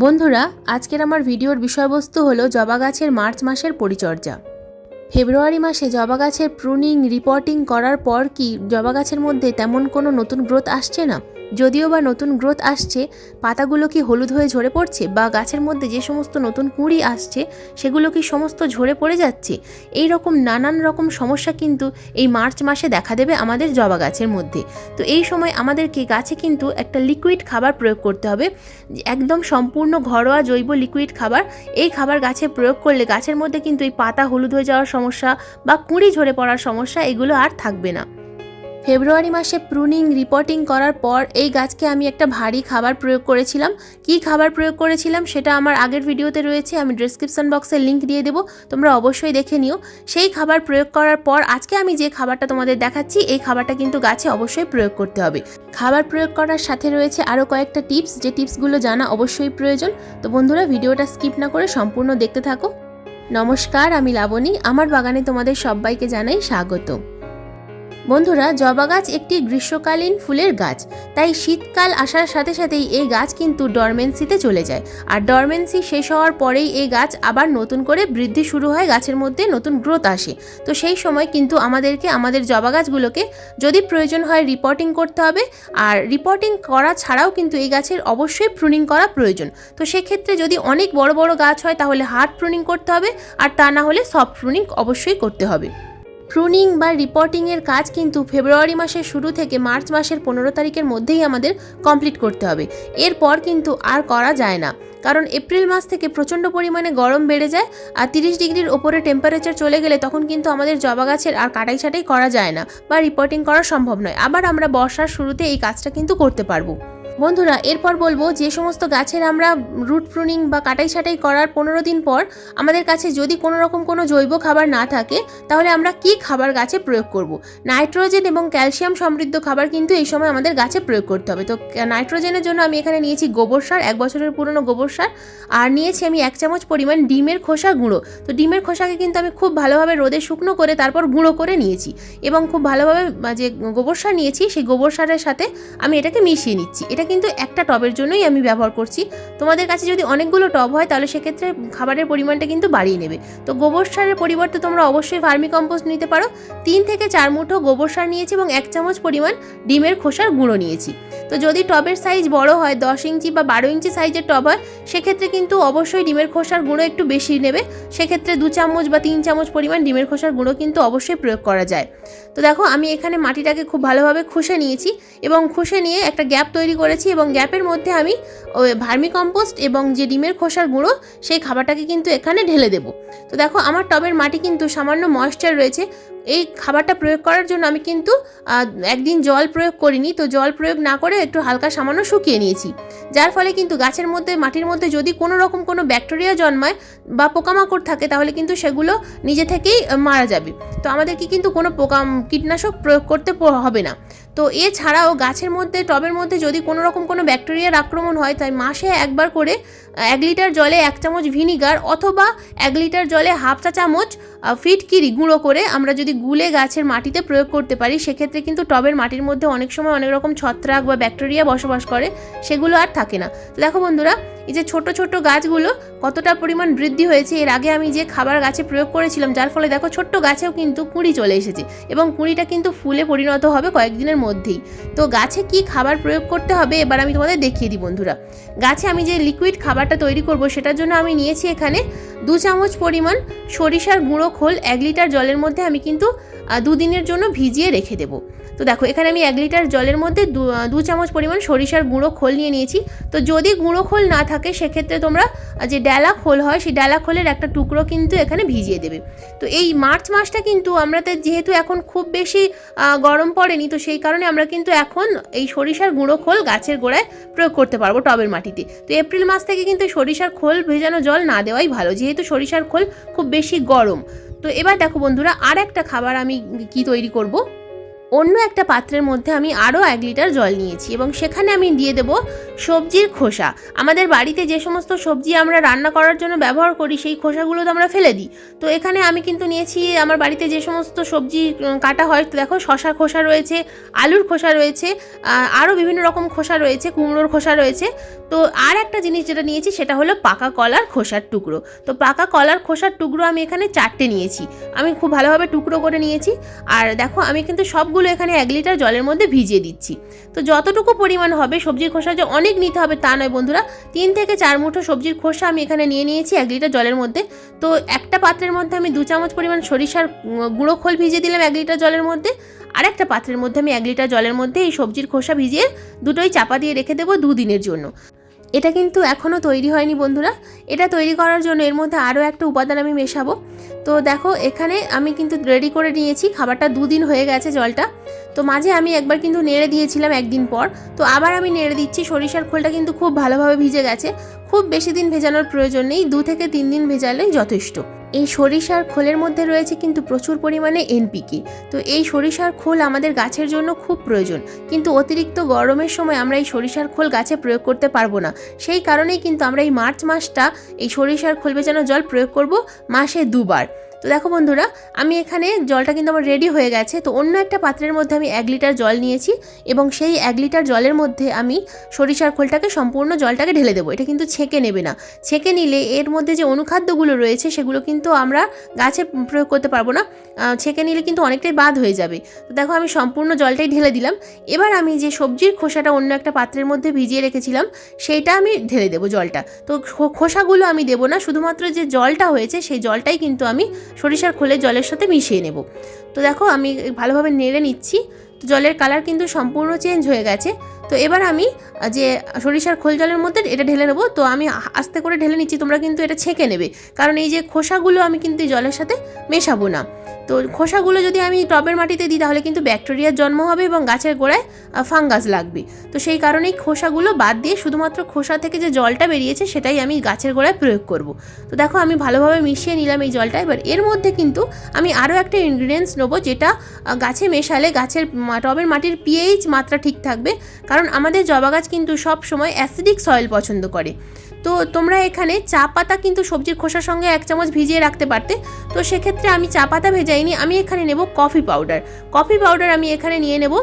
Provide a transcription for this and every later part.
বন্ধুরা, আজকের আমার ভিডিওর বিষয়বস্তু হলো জবা গাছের মার্চ মাসের পরিচর্যা। ফেব্রুয়ারি মাসে জবা গাছের প্রুনিং রিপোর্টিং করার পর কি জবা গাছের মধ্যে তেমন কোনো নতুন গ্রোথ আসছে না? যদিও বা নতুন গ্রোথ আসছে, পাতাগুলো কি হলুদ হয়ে ঝরে পড়ছে বা গাছের মধ্যে যে সমস্ত নতুন কুঁড়ি আসছে, সেগুলো কি সমস্ত ঝরে পড়ে যাচ্ছে? এই রকম নানান রকম সমস্যা কিন্তু এই মার্চ মাসে দেখা দেবে আমাদের জবা গাছের মধ্যে। তো এই সময় আমাদেরকে গাছে কিন্তু একটা লিকুইড খাবার প্রয়োগ করতে হবে। একদম সম্পূর্ণ ঘরোয়া জৈব লিকুইড খাবার। এই খাবার গাছে প্রয়োগ করলে গাছের মধ্যে কিন্তু এই পাতা হলুদ হয়ে যাওয়ার সমস্যা বা কুঁড়ি ঝরে পড়ার সমস্যা এগুলো আর থাকবে না। ফেব্রুয়ারি মাসে প্রুনিং, রিপোর্টিং করার পর এই গাছকে আমি একটা ভারী খাবার প্রয়োগ করেছিলাম। কি খাবার প্রয়োগ করেছিলাম সেটা আমার আগের ভিডিওতে রয়েছে, আমি ডেসক্রিপশন বক্সে লিঙ্ক দিয়ে দেবো, তোমরা অবশ্যই দেখে নিও। সেই খাবার প্রয়োগ করার পর আজকে আমি যে খাবারটা তোমাদের দেখাচ্ছি, এই খাবারটা কিন্তু গাছে অবশ্যই প্রয়োগ করতে হবে। খাবার প্রয়োগ করার সাথে রয়েছে আরও কয়েকটা টিপস যে টিপসগুলো জানা অবশ্যই প্রয়োজন। তো বন্ধুরা, ভিডিওটা স্কিপ না করে সম্পূর্ণ দেখতে থাকো। নমস্কার, আমি লাবণী। আমার বাগানে তোমাদের সবাইকে জানাই স্বাগত বন্ধুরা, জবা গাছ একটি গ্রীষ্মকালীন ফুলের গাছ। তাই শীতকাল আসার সাথে সাথেই এই গাছ কিন্তু ডরমেন্সিতে চলে যায়। আর ডরমেন্সি শেষ হওয়ার পরেই এই গাছ আবার নতুন করে বৃদ্ধি শুরু হয়, গাছের মধ্যে নতুন গ্রোথ আসে। তো সেই সময় কিন্তু আমাদেরকে আমাদের জবা গাছগুলোকে যদি প্রয়োজন হয় রিপোর্টিং করতে হবে। আর রিপোর্টিং করা ছাড়াও কিন্তু এই গাছের অবশ্যই প্রুনিং করা প্রয়োজন। তো সেক্ষেত্রে যদি অনেক বড় বড় গাছ হয় তাহলে হার্ড প্রুনিং করতে হবে। আর তা না হলে সফট প্রুনিং অবশ্যই করতে হবে। প্রুনিং বা রিপোর্টিংয়ের কাজ কিন্তু ফেব্রুয়ারি মাসের শুরু থেকে মার্চ মাসের পনেরো তারিখের মধ্যেই আমাদের কমপ্লিট করতে হবে। এরপর কিন্তু আর করা যায় না। কারণ এপ্রিল মাস থেকে প্রচণ্ড পরিমাণে গরম বেড়ে যায় আর তিরিশ ডিগ্রির ওপরে টেম্পারেচার চলে গেলে তখন কিন্তু আমাদের জবা গাছের আর কাটাই ছাটাই করা যায় না বা রিপোর্টিং করা সম্ভব নয়। আবার আমরা বর্ষার শুরুতে এই কাজটা কিন্তু করতে পারব। বন্ধুরা, এরপর বলব যে সমস্ত গাছের আমরা রুট প্রুনিং বা কাটাই ছাটাই করার পনেরো দিন পর আমাদের কাছে যদি কোনো রকম কোনো জৈব খাবার না থাকে, তাহলে আমরা কি খাবার গাছে প্রয়োগ করব? নাইট্রোজেন এবং ক্যালসিয়াম সমৃদ্ধ খাবার কিন্তু এই সময় আমাদের গাছে প্রয়োগ করতে হবে। তো নাইট্রোজেনের জন্য আমি এখানে নিয়েছি গোবর সার, এক বছরের পুরনো গোবর সার। আর নিয়েছি আমি এক চামচ পরিমাণ ডিমের খোসা গুঁড়ো। তো ডিমের খোসাকে কিন্তু আমি খুব ভালোভাবে রোদে শুকনো করে তারপর গুঁড়ো করে নিয়েছি এবং খুব ভালোভাবে যে গোবর সার নিয়েছি, সেই গোবর সারের সাথে আমি এটাকে মিশিয়ে নিচ্ছি। এটা কিন্তু একটা টবের জন্যই আমি ব্যবহার করছি। তোমাদের কাছে যদি অনেকগুলো টব হয়, তাহলে সেক্ষেত্রে খাবারের পরিমাণটা কিন্তু বাড়িয়ে নেবে। তো গোবর সারের পরিবর্তে তোমরা অবশ্যই ফার্মি কম্পোস্ট নিতে পারো। তিন থেকে চার মুঠো গোবর সার নিয়েছি এবং এক চামচ পরিমাণ ডিমের খোসার গুঁড়ো নিয়েছি। তো যদি টবের সাইজ বড় হয়, দশ ইঞ্চি বা বারো ইঞ্চি সাইজের টব হয়, সেক্ষেত্রে কিন্তু অবশ্যই ডিমের খোসার গুঁড়ো একটু বেশি নেবে। সেক্ষেত্রে দু চামচ বা তিন চামচ পরিমাণ ডিমের খোসার গুঁড়ো কিন্তু অবশ্যই প্রয়োগ করা যায়। তো দেখো, আমি এখানে মাটিটাকে খুব ভালোভাবে খুশে নিয়েছি এবং খুশে নিয়ে একটা গ্যাপ তৈরি করেছি এবং গ্যাপের মধ্যে আমি ভার্মি কম্পোস্ট এবং যে ডিমের খোসার গুঁড়ো, সেই খাবারটাকে কিন্তু এখানে ঢেলে দেবো। তো দেখো, আমার টবের মাটি কিন্তু সামান্য ময়েশ্চার রয়েছে। এই খাবারটা প্রয়োগ করার জন্য আমি কিন্তু একদিন জল প্রয়োগ করিনি। তো জল প্রয়োগ না করে একটু হালকা সামান্য শুকিয়ে নিয়েছি। যার ফলে কিন্তু গাছের মধ্যে, মাটির মধ্যে যদি কোনো রকম কোনো ব্যাকটেরিয়া জন্মায় বা পোকামাকড় থাকে, তাহলে কিন্তু সেগুলো নিজে থেকেই মারা যাবে। তো আমাদেরকে কিন্তু কোনো পোকা, কীটনাশক প্রয়োগ করতে হবে না। তো এছাড়াও গাছের মধ্যে, টবের মধ্যে যদি কোনো রকম কোনো ব্যাকটেরিয়ার আক্রমণ হয়, তাই মাসে একবার করে, এক লিটার জলে এক চামচ ভিনিগার অথবা এক লিটার জলে হাফ চা চামচ ফিটকিরি গুঁড়ো করে আমরা যদি গুলে গাছের মাটিতে প্রয়োগ করতে পারি, সেক্ষেত্রে কিন্তু টবের মাটির মধ্যে অনেক সময় অনেক রকম ছত্রাক বা ব্যাকটেরিয়া বসবাস করে, সেগুলো আর থাকে না। তো দেখো বন্ধুরা, এই যে ছোট ছোট গাছগুলো কতটা পরিমাণ বৃদ্ধি হয়েছে, এর আগে আমি যে খাবার গাছে প্রয়োগ করেছিলাম, যার ফলে দেখো ছোট্ট গাছেও কিন্তু কুঁড়ি চলে এসেছে এবং কুঁড়িটা কিন্তু ফুলে পরিণত হবে কয়েকদিনের মধ্যেই। তো গাছে কি খাবার প্রয়োগ করতে হবে, এবার আমি তোমাদের দেখিয়ে দিই বন্ধুরা। গাছে আমি যে লিকুইড খাবারটা তৈরি করব, সেটার জন্য আমি নিয়েছি এখানে দু চামচ পরিমাণ সরিষার গুঁড়ো খোল, এক লিটার জলের মধ্যে আমি কিন্তু দুদিনের জন্য ভিজিয়ে রেখে দেবো। তো দেখো, এখানে আমি এক লিটার জলের মধ্যে দু চামচ পরিমাণ সরিষার গুঁড়ো খোল নিয়ে নিয়েছি। তো যদি গুঁড়ো খোল না থাকে, সেক্ষেত্রে তোমরা যে ডালা খোল হয়, সেই ডালা খোলের একটা টুকরো কিন্তু এখানে ভিজিয়ে দেবে। তো এই মার্চ মাসটা কিন্তু আমরা তো, যেহেতু এখন খুব বেশি গরম পড়েনি, তো সেই কারণে আমরা কিন্তু এখন এই সরিষার গুঁড়ো খোল গাছের গোড়ায় প্রয়োগ করতে পারব টবের মাটিতে। তো এপ্রিল মাস থেকে কিন্তু সরিষার খোল ভেজানো জল না দেওয়াই ভালো। যেহেতু সরিষার খোল খুব বেশি গরম। তো এবার দেখো বন্ধুরা আর একটা খাবার আমি কি তৈরি করব? অন্য একটা পাত্রের মধ্যে আমি আরও এক লিটার জল নিয়েছি এবং সেখানে আমি দিয়ে দেব সবজির খোসা। আমাদের বাড়িতে যে সমস্ত সবজি আমরা রান্না করার জন্য ব্যবহার করি, সেই খোসাগুলো তো আমরা ফেলে দিই। তো এখানে আমি কিন্তু নিয়েছি, আমার বাড়িতে যে সমস্ত সবজি কাটা হয়, দেখো শশার খোসা রয়েছে, আলুর খোসা রয়েছে আরও বিভিন্ন রকম খোসা রয়েছে, কুমড়োর খোসা রয়েছে। তো আর একটা জিনিস যেটা নিয়েছি, সেটা হলো পাকা কলার খোসার টুকরো। তো পাকা কলার খোসার টুকরো আমি এখানে চারটে নিয়েছি। আমি খুব ভালোভাবে টুকরো করে নিয়েছি। আর দেখো আমি কিন্তু সবগুলো এখানে এক লিটার জলের মধ্যে ভিজিয়ে দিচ্ছি। তো যতটুকু পরিমাণ হবে সবজির খোসা যে অনেক নিতে হবে তা নয় বন্ধুরা, তিন থেকে চার মুঠো সবজির খোসা আমি এখানে নিয়ে নিয়েছি এক লিটার জলের মধ্যে। তো একটা পাত্রের মধ্যে আমি দু চামচ পরিমাণ সরিষার গুঁড়ো খোল ভিজিয়ে দিলাম এক লিটার জলের মধ্যে। আর একটা পাত্রের মধ্যে আমি এক লিটার জলের মধ্যে এই সবজির খোসা ভিজিয়ে দুটোই চাপা দিয়ে রেখে দেবো দুদিনের জন্য। এটা কিন্তু এখনও তৈরি হয়নি বন্ধুরা। এটা তৈরি করার জন্য এর মধ্যে আরও একটা উপাদান আমি মেশাবো। তো দেখো, এখানে আমি কিন্তু রেডি করে নিয়েছি, খাবারটা দুদিন হয়ে গেছে জলটা। তো মাঝে আমি একবার কিন্তু নেড়ে দিয়েছিলাম একদিন পর। তো আবার আমি নেড়ে দিচ্ছি, সরিষার খোলটা কিন্তু খুব ভালোভাবে ভিজে গেছে। খুব বেশি দিন ভেজানোর প্রয়োজন নেই, দু থেকে তিন দিন ভেজালেই যথেষ্ট। এই সরিষার খোলের মধ্যে রয়েছে কিন্তু প্রচুর পরিমাণে এনপিকে তো এই সরিষার খোল আমাদের গাছের জন্য খুব প্রয়োজন। কিন্তু অতিরিক্ত গরমের সময় আমরা এই সরিষার খোল গাছে প্রয়োগ করতে পারব না। সেই কারণেই কিন্তু আমরা এই মার্চ মাসটা এই সরিষার খোল বেচানো জল প্রয়োগ করব মাসে দুবার। তো দেখো বন্ধুরা, আমি এখানে জলটা কিন্তু আমার রেডি হয়ে গেছে। তো অন্য একটা পাত্রের মধ্যে আমি এক লিটার জল নিয়েছি এবং সেই এক লিটার জলের মধ্যে আমি সরিষার খোলটাকে সম্পূর্ণ জলটাকে ঢেলে দেবো। এটা কিন্তু ছেঁকে নেবে না। ছেঁকে নিলে এর মধ্যে যে অনুখাদ্যগুলো রয়েছে সেগুলো কিন্তু আমরা গাছে প্রয়োগ করতে পারব না। ছেঁকে নিলে কিন্তু অনেকটাই বাদ হয়ে যাবে। তো দেখো আমি সম্পূর্ণ জলটাই ঢেলে দিলাম। এবার আমি যে সবজির খোসাটা অন্য একটা পাত্রের মধ্যে ভিজিয়ে রেখেছিলাম, সেইটা আমি ঢেলে দেবো জলটা। তো খোসাগুলো আমি দেবো না, শুধুমাত্র যে জলটা হয়েছে সেই জলটাই কিন্তু আমি সরিষার খোলে জলের সাথে মিশিয়ে নেব। তো দেখো আমি ভালোভাবে নেড়ে নিচ্ছি। তো জলের কালার কিন্তু সম্পূর্ণ চেঞ্জ হয়ে গেছে। তো এবার আমি যে সরিষার খোল জলের মধ্যে এটা ঢেলে নেব, তো আমি আস্তে করে ঢেলে নিচ্ছি, তোমরা কিন্তু এটা ছেঁকে নেবে। কারণ এই যে খোসাগুলো আমি কিন্তু জলের সাথে মেশাবো না। তো খোসাগুলো যদি আমি টবের মাটিতে দিই, তাহলে কিন্তু ব্যাকটেরিয়ার জন্ম হবে এবং গাছের গোড়ায় ফাঙ্গাস লাগবে। তো সেই কারণেই খোসাগুলো বাদ দিয়ে শুধুমাত্র খোসা থেকে যে জলটা বেরিয়েছে, সেটাই আমি গাছের গোড়ায় প্রয়োগ করব। তো দেখো, আমি ভালোভাবে মিশিয়ে নিলাম এই জলটা। এবার এর মধ্যে কিন্তু আমি আরও একটা ইনগ্রিডিয়েন্টস নেব, যেটা গাছে মেশালে গাছের টবের মাটির পিএইচ মাত্রা ঠিক থাকবে। কারণ আমাদের জবা গাছ কিন্তু সব সময় অ্যাসিডিক সয়েল পছন্দ করে। তো তোমরা এখানে চা পাতা কিন্তু সবজির খোসার সঙ্গে এক চামচ ভিজিয়ে রাখতে পারতে। তো সেক্ষেত্রে আমি চা পাতা ভেজাইনি, আমি এখানে নেব কফি পাউডার কফি পাউডার আমি এখানে নিয়ে নেব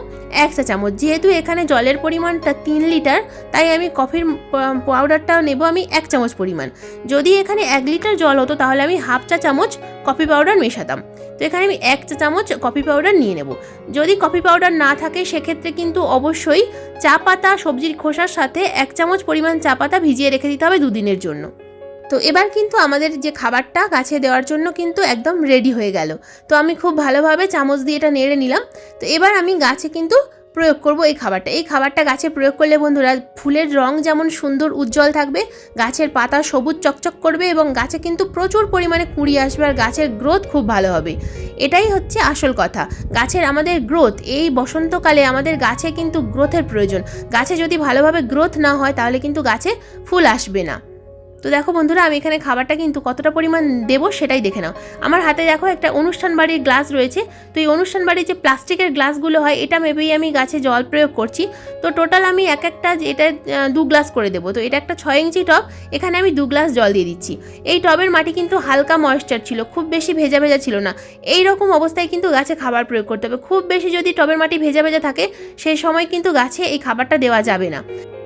এক চা চামচ। যেহেতু এখানে জলের পরিমাণটা তিন লিটার, তাই আমি কফির পাউডারটাও নেব আমি এক চামচ পরিমাণ। যদি এখানে এক লিটার জল হতো, তাহলে আমি হাফ চা চামচ কফি পাউডার মেশাতাম। তো এখানে আমি এক চা চামচ কফি পাউডার নিয়ে নেব। যদি কফি পাউডার না থাকে, সেক্ষেত্রে কিন্তু অবশ্যই চা পাতা, সবজির খোসার সাথে এক চামচ পরিমাণ চা পাতা ভিজিয়ে রেখে দিতে হবে দুদিনের জন্য। তো এবার কিন্তু আমাদের যে খাবারটা গাছে দেওয়ার জন্য কিন্তু একদম রেডি হয়ে গেল। তো আমি খুব ভালোভাবে চামচ দিয়ে এটা নেড়ে নিলাম। তো এবার আমি গাছে কিন্তু প্রয়োগ করব এই খাবারটা। এই খাবারটা গাছে প্রয়োগ করলে বন্ধুরা, ফুলের রং যেমন সুন্দর উজ্জ্বল থাকবে, গাছের পাতা সবুজ চকচক করবে এবং গাছে কিন্তু প্রচুর পরিমাণে কুড়ি আসবে আর গাছের গ্রোথ খুব ভালো হবে। এটাই হচ্ছে আসল কথা। গাছের আমাদের গ্রোথ এই বসন্তকালে আমাদের গাছে কিন্তু গ্রোথের প্রয়োজন। গাছে যদি ভালোভাবে গ্রোথ না হয়, তাহলে কিন্তু গাছে ফুল আসবে না। তো দেখো বন্ধুরা, আমি এখানে খাবারটা কিন্তু কতটা পরিমাণ দেবো সেটাই দেখে নাও। আমার হাতে দেখো একটা অনুষ্ঠান বাড়ির গ্লাস রয়েছে। তো এই অনুষ্ঠান বাড়ির যে প্লাস্টিকের গ্লাসগুলো হয়, এটা মেবেই আমি গাছে জল প্রয়োগ করছি। তো টোটাল আমি এক একটা এটা দু গ্লাস করে দেবো। তো এটা একটা ছয় ইঞ্চি টব, এখানে আমি দু গ্লাস জল দিয়ে দিচ্ছি। এই টবের মাটি কিন্তু হালকা ময়েশ্চার ছিল, খুব বেশি ভেজা ভেজা ছিল না। এই রকম অবস্থায় কিন্তু গাছে খাবার প্রয়োগ করতে হবে। খুব বেশি যদি টবের মাটি ভেজা ভেজা থাকে, সেই সময় কিন্তু গাছে এই খাবারটা দেওয়া যাবে না।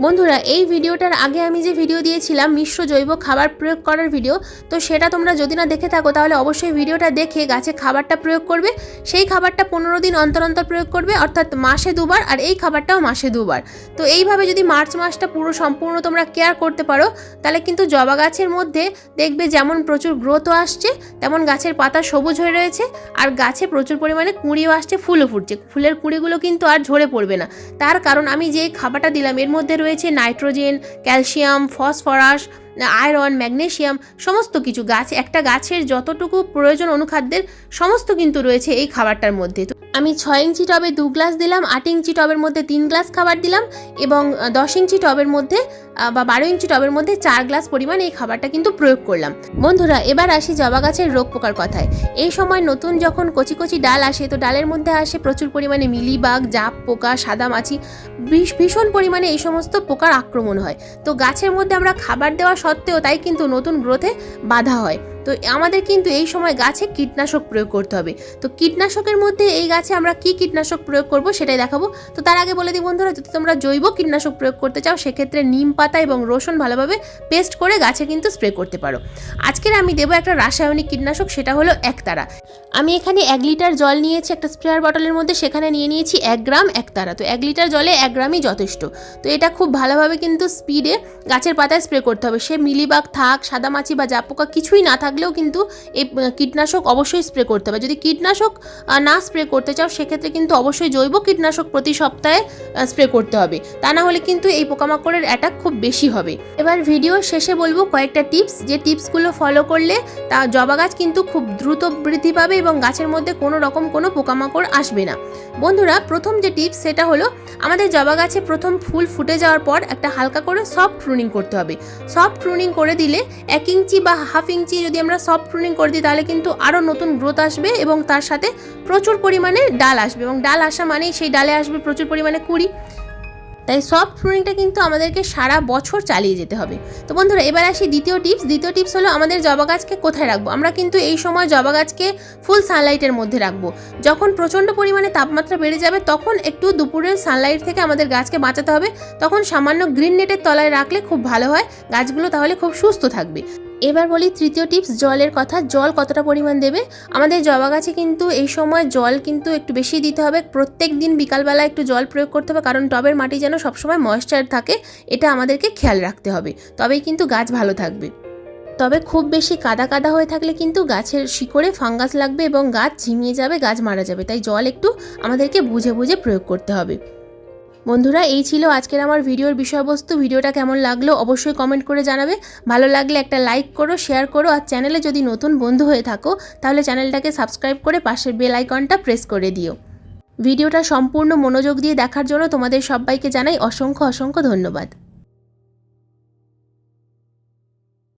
বন্ধুরা, এই ভিডিওটার আগে আমি যে ভিডিও দিয়েছিলাম, মিশ্র জৈব খাবার প্রয়োগ করার ভিডিও তো সেটা তোমরা যদি না দেখে থাকো, তাহলে অবশ্যই ভিডিওটা দেখে গাছে খাবারটা প্রয়োগ করবে। সেই খাবারটা পনেরো দিন অন্তর অন্তর প্রয়োগ করবে, অর্থাৎ মাসে দুবার, আর এই খাবারটাও মাসে দুবার। তো এইভাবে যদি মার্চ মাসটা পুরো সম্পূর্ণ তোমরা কেয়ার করতে পারো, তাহলে কিন্তু জবা গাছের মধ্যে দেখবে যেমন প্রচুর গ্রোথও আসছে, তেমন গাছের পাতা সবুজ হয়ে রয়েছে, আর গাছে প্রচুর পরিমাণে কুঁড়িও আসছে, ফুলও ফুটছে। ফুলের কুঁড়িগুলো কিন্তু আর ঝরে পড়বে না। তার কারণ আমি যে খাবারটা দিলাম, এর মধ্যে রয়েছে nitrogen calcium phosphorus iron, magnesium, সমস্ত কিছু গাছ, একটা গাছের যতটুকু প্রয়োজন অনুখাদ্যের সমস্ত কিন্তু রয়েছে এই খাবারটার মধ্যে। তো আমি ছয় ইঞ্চি টবে দু গ্লাস দিলাম, আট ইঞ্চি টবের মধ্যে তিন গ্লাস খাবার দিলাম এবং দশ ইঞ্চি টবের মধ্যে বা বারো ইঞ্চি টবের মধ্যে চার গ্লাস পরিমাণ এই খাবারটা কিন্তু প্রয়োগ করলাম। বন্ধুরা, এবার আসি জবা গাছের রোগ পোকার কথায়। এই সময় নতুন যখন কচি কচি ডাল আসে, তো ডালের মধ্যে আসে প্রচুর পরিমাণে মিলিবাগ, জাপ পোকা, সাদা মাছি ভীষণ পরিমাণে এই সমস্ত পোকার আক্রমণ হয়। তো গাছের মধ্যে আমরা খাবার দেওয়া সত্ত্বেও তাই কিন্তু নতুন গ্রোথে বাধা হয়। তো আমাদের কিন্তু এই সময় গাছে কীটনাশক প্রয়োগ করতে হবে। তো কীটনাশকের মধ্যে এই গাছে আমরা কি কীটনাশক প্রয়োগ করব সেটাই দেখাবো। তো তার আগে বলে দিই বন্ধুরা, যদি তোমরা জৈব কীটনাশক প্রয়োগ করতে চাও, সেক্ষেত্রে নিম পাতা এবং রসুন ভালোভাবে পেস্ট করে গাছে কিন্তু স্প্রে করতে পারো। আজকের আমি দেবো একটা রাসায়নিক কীটনাশক, সেটা হলো একতারা। আমি এখানে এক লিটার জল নিয়েছি একটা স্প্রেয়ার বটলের মধ্যে, সেখানে নিয়ে নিয়েছি এক গ্রাম একতারা। তো এক লিটার জলে এক গ্রামই যথেষ্ট। তো এটা খুব ভালোভাবে কিন্তু স্পিডে গাছের পাতায় স্প্রে করতে হবে। সে মিলিবাগ থাক, সাদামাছি বা জাপোকা কিছুই না থাকলেও কিন্তু এই কীটনাশক অবশ্যই স্প্রে করতে হবে। যদি কীটনাশক না স্প্রে করতে চাও, সেক্ষেত্রে কিন্তু অবশ্যই জৈব কীটনাশক প্রতি সপ্তাহে স্প্রে করতে হবে। তা না হলে কিন্তু এই পোকামাকড়ের অ্যাটাক খুব বেশি হবে। এবার ভিডিও শেষে বলব কয়েকটা টিপস যে টিপসগুলো ফলো করলে তা জবা গাছ কিন্তু খুব দ্রুত বৃদ্ধি পাবে এবং গাছের মধ্যে কোনো রকম কোনো পোকামাকড় আসবে না। বন্ধুরা, প্রথম যে টিপস সেটা হলো, আমাদের জবা গাছে প্রথম ফুল ফুটে যাওয়ার পর একটা হালকা করে সফট প্রুনিং করতে হবে। সফট প্রুনিং করে দিলে এক ইঞ্চি বা হাফ ইঞ্চি যদি আমরা সফট প্রুনিং করে দিই, তাহলে কিন্তু আরও নতুন গ্রোথ আসবে এবং তার সাথে প্রচুর পরিমাণে ডাল আসবে এবং ডাল আসা মানেই সেই ডালে আসবে প্রচুর পরিমাণে কুড়ি। তাই সফট প্রুনিংটা কিন্তু আমাদেরকে সারা বছর চালিয়ে যেতে হবে। তো বন্ধুরা, এবার আসি দ্বিতীয় টিপস দ্বিতীয় টিপস হলো আমাদের জবা গাছকে কোথায় রাখব? আমরা কিন্তু এই সময় জবা গাছকে ফুল সানলাইটের মধ্যে রাখব। যখন প্রচণ্ড পরিমাণে তাপমাত্রা বেড়ে যাবে, তখন একটু দুপুরের সানলাইট থেকে আমাদের গাছকে বাঁচাতে হবে। তখন সামান্য গ্রিন নেটের তলায় রাখলে খুব ভালো হয়। গাছগুলো তাহলে খুব সুস্থ থাকবে। এবার বলি তৃতীয় টিপস, জলের কথা। জল কতটা পরিমাণ দেবে? আমাদের জবা গাছে কিন্তু এই সময় জল কিন্তু একটু বেশি দিতে হবে। প্রত্যেক দিন বিকালবেলা একটু জল প্রয়োগ করতে হবে, কারণ টবের মাটি যেন সবসময় ময়েশ্চার থাকে, এটা আমাদেরকে খেয়াল রাখতে হবে। তবেই কিন্তু গাছ ভালো থাকবে। তবে খুব বেশি কাদা কাদা হয়ে থাকলে কিন্তু গাছের শিকড়ে ফাঙ্গাস লাগবে এবং গাছ ঝিমিয়ে যাবে, গাছ মারা যাবে। তাই জল একটু আমাদেরকে বুঝে বুঝে প্রয়োগ করতে হবে। বন্ধুরা, এই ছিল আজকের আমার ভিডিওর বিষয়বস্তু। ভিডিওটা কেমন লাগল অবশ্যই কমেন্ট করে জানাবে। ভালো লাগলে একটা লাইক করো, শেয়ার করো, আর চ্যানেলে যদি নতুন বন্ধু হয়ে থাকো, তাহলে চ্যানেলটাকে সাবস্ক্রাইব করে পাশের বেল আইকনটা প্রেস করে দিও। ভিডিওটা সম্পূর্ণ মনোযোগ দিয়ে দেখার জন্য তোমাদের সবাইকে জানাই অসংখ্য অসংখ্য ধন্যবাদ।